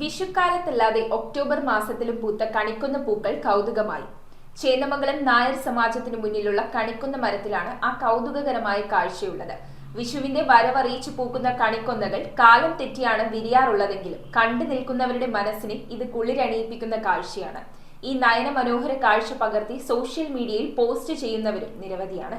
വിഷുക്കാലത്തല്ലാതെ October മാസത്തിലും പൂത്ത കണിക്കുന്ന പൂക്കൾ കൗതുകമായി. ചേന്നമംഗലം നായർ സമാജത്തിനു മുന്നിലുള്ള കണിക്കുന്ന മരത്തിലാണ് ആ കൗതുകകരമായ കാഴ്ചയുള്ളത്. വിഷുവിന്റെ വരവറിയിച്ചു പൂക്കുന്ന കണിക്കൊന്നകൾ കാലം തെറ്റിയാണ് വിരിയാറുള്ളതെങ്കിലും കണ്ടു നിൽക്കുന്നവരുടെ മനസ്സിനെ ഇത് കുളിരണിയിപ്പിക്കുന്ന കാഴ്ചയാണ്. ഈ നയന മനോഹര കാഴ്ച പകർത്തി സോഷ്യൽ മീഡിയയിൽ പോസ്റ്റ് ചെയ്യുന്നവരും നിരവധിയാണ്.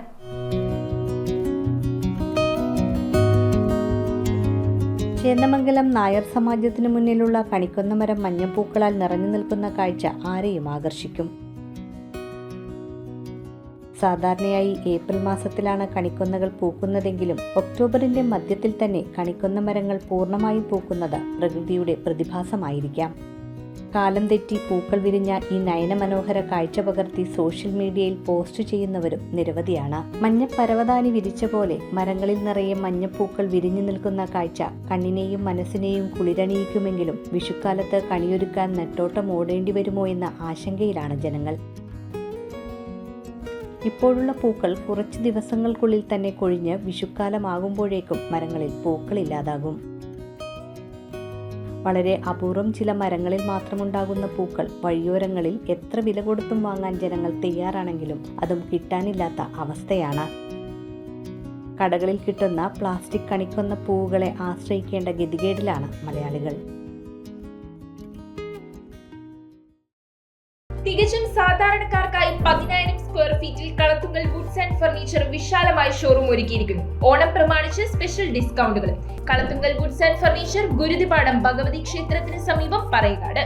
ചേന്നമംഗലം നായർ സമാജത്തിനു മുന്നിലുള്ള കണിക്കൊന്നമരം മഞ്ഞപ്പൂക്കളാൽ നിറഞ്ഞു നിൽക്കുന്ന കാഴ്ച ആരെയും ആകർഷിക്കും. സാധാരണയായി ഏപ്രിൽ മാസത്തിലാണ് കണിക്കൊന്നകൾ പൂക്കുന്നതെങ്കിലും ഒക്ടോബറിന്റെ മധ്യത്തിൽ തന്നെ കണിക്കൊന്ന മരങ്ങൾ പൂർണമായും പൂക്കുന്നത് പ്രകൃതിയുടെ പ്രതിഭാസമായിരിക്കാം. കാലം തെറ്റി പൂക്കൾ വിരിഞ്ഞ ഈ നയനമനോഹര കാഴ്ച പകർത്തി സോഷ്യൽ മീഡിയയിൽ പോസ്റ്റ് ചെയ്യുന്നവരും നിരവധിയാണ്. മഞ്ഞപ്പരവതാനി വിരിച്ച പോലെ മരങ്ങളിൽ നിറയെ മഞ്ഞപ്പൂക്കൾ വിരിഞ്ഞു നിൽക്കുന്ന കാഴ്ച കണ്ണിനെയും മനസ്സിനെയും കുളിരണിയിക്കുമെങ്കിലും വിഷുക്കാലത്ത് കണിയൊരുക്കാൻ നെട്ടോട്ടം ഓടേണ്ടി വരുമോ എന്ന ആശങ്കയിലാണ് ജനങ്ങൾ. ഇപ്പോഴുള്ള പൂക്കൾ കുറച്ച് ദിവസങ്ങൾക്കുള്ളിൽ തന്നെ കൊഴിഞ്ഞ് വിഷുക്കാലമാകുമ്പോഴേക്കും മരങ്ങളിൽ പൂക്കളില്ലാതാകും വളരെ അപൂർവം ചില മരങ്ങളിൽ മാത്രമുണ്ടാകുന്ന പൂക്കൾ വഴിയോരങ്ങളിൽ എത്ര വില കൊടുത്തും വാങ്ങാൻ ജനങ്ങൾ തയ്യാറാണെങ്കിലും അതും കിട്ടാനില്ലാത്ത അവസ്ഥയാണ്. കടകളിൽ കിട്ടുന്ന പ്ലാസ്റ്റിക് കണിക്കൊന്ന പൂവുകളെ ആശ്രയിക്കേണ്ട ഗതികേടിലാണ് മലയാളികൾ. തികച്ചും സാധാരണക്കാർക്കായി പതിനായിരം സ്ക്വയർ ഫീറ്റിൽ കളത്തുങ്കൽ വുഡ്സ് ആൻഡ് ഫർണിച്ചർ വിശാലമായ ഷോറൂം ഒരുക്കിയിരിക്കുന്നു. ഓണം പ്രമാണിച്ച് special ഡിസ്കൗണ്ടുകൾ Kalathunkal woods and furniture Guruthipadam Bhagavathi ക്ഷേത്രത്തിന് സമീപം പറയകാട്.